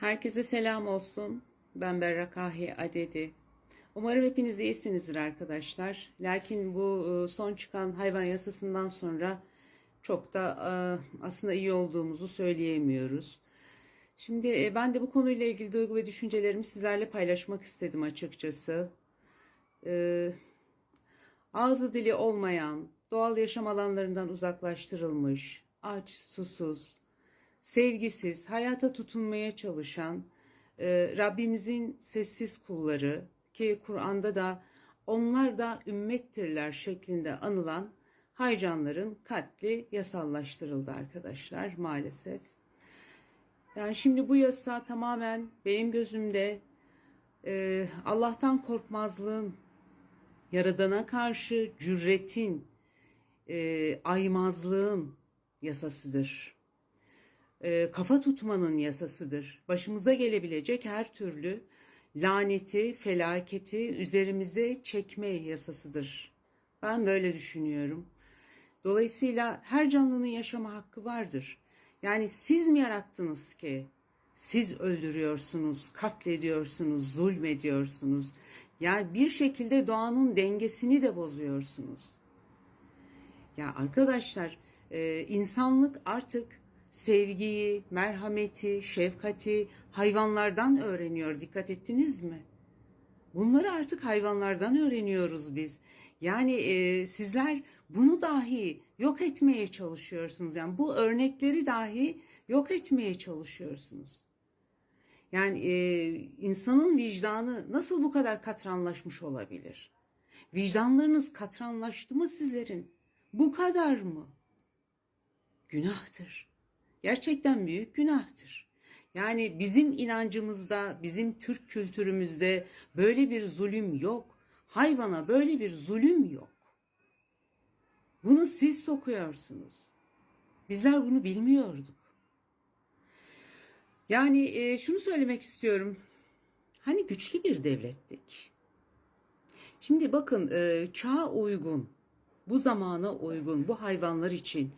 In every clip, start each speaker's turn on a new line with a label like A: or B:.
A: Herkese selam olsun. Ben Berrakahi Adedi. Umarım hepiniz iyisinizdir arkadaşlar. Lakin bu e, son çıkan hayvan yasasından sonra çok da e, aslında iyi olduğumuzu söyleyemiyoruz. Şimdi e, ben de bu konuyla ilgili duygu ve düşüncelerimi sizlerle paylaşmak istedim açıkçası. Ağzı dili olmayan, doğal yaşam alanlarından uzaklaştırılmış, aç, susuz, sevgisiz, hayata tutunmaya çalışan e, Rabbimizin sessiz kulları ki Kur'an'da da onlar da ümmettirler şeklinde anılan haycanların katli yasallaştırıldı arkadaşlar maalesef. Yani şimdi bu yasa tamamen benim gözümde e, Allah'tan korkmazlığın, Yaradana karşı cüretin, e, aymazlığın yasasıdır e, kafa tutmanın yasasıdır. Başımıza gelebilecek her türlü laneti, felaketi üzerimize çekme yasasıdır. Ben böyle düşünüyorum. Dolayısıyla her canlının yaşama hakkı vardır. Yani siz mi yarattınız ki? Siz öldürüyorsunuz, katlediyorsunuz, zulmediyorsunuz. Yani bir şekilde doğanın dengesini de bozuyorsunuz. Ya arkadaşlar, e, insanlık artık sevgiyi, merhameti, şefkati hayvanlardan öğreniyor. Dikkat ettiniz mi? Bunları artık hayvanlardan öğreniyoruz biz. Yani e, sizler bunu dahi yok etmeye çalışıyorsunuz. Yani bu örnekleri dahi yok etmeye çalışıyorsunuz. Yani e, insanın vicdanı nasıl bu kadar katranlaşmış olabilir? Vicdanlarınız katranlaştı mı sizlerin? Bu kadar mı? Günahtır gerçekten büyük günahtır. Yani bizim inancımızda, bizim Türk kültürümüzde böyle bir zulüm yok. Hayvana böyle bir zulüm yok. Bunu siz sokuyorsunuz. Bizler bunu bilmiyorduk. Yani e, şunu söylemek istiyorum. Hani güçlü bir devlettik. Şimdi bakın e, çağa uygun, bu zamana uygun, bu hayvanlar için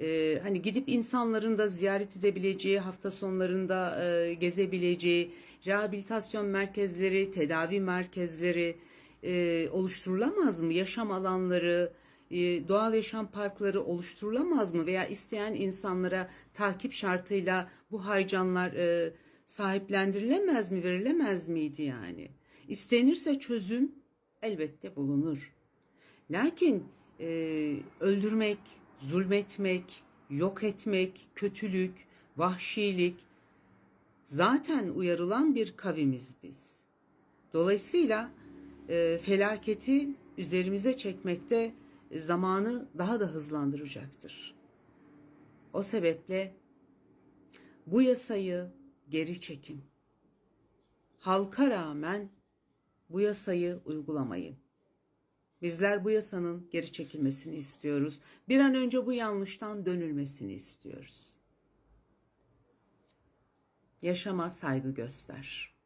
A: e, hani gidip insanların da ziyaret edebileceği, hafta sonlarında e, gezebileceği rehabilitasyon merkezleri, tedavi merkezleri e, oluşturulamaz mı? Yaşam alanları, e, doğal yaşam parkları oluşturulamaz mı? Veya isteyen insanlara takip şartıyla bu haycanlar e, sahiplendirilemez mi, verilemez miydi yani? İstenirse çözüm elbette bulunur. Lakin e, öldürmek, zulmetmek, yok etmek, kötülük, vahşilik zaten uyarılan bir kavimiz biz. Dolayısıyla e, felaketi üzerimize çekmekte zamanı daha da hızlandıracaktır. O sebeple bu yasayı geri çekin. Halka rağmen bu yasayı uygulamayın. Bizler bu yasanın geri çekilmesini istiyoruz. Bir an önce bu yanlıştan dönülmesini istiyoruz. Yaşama saygı göster.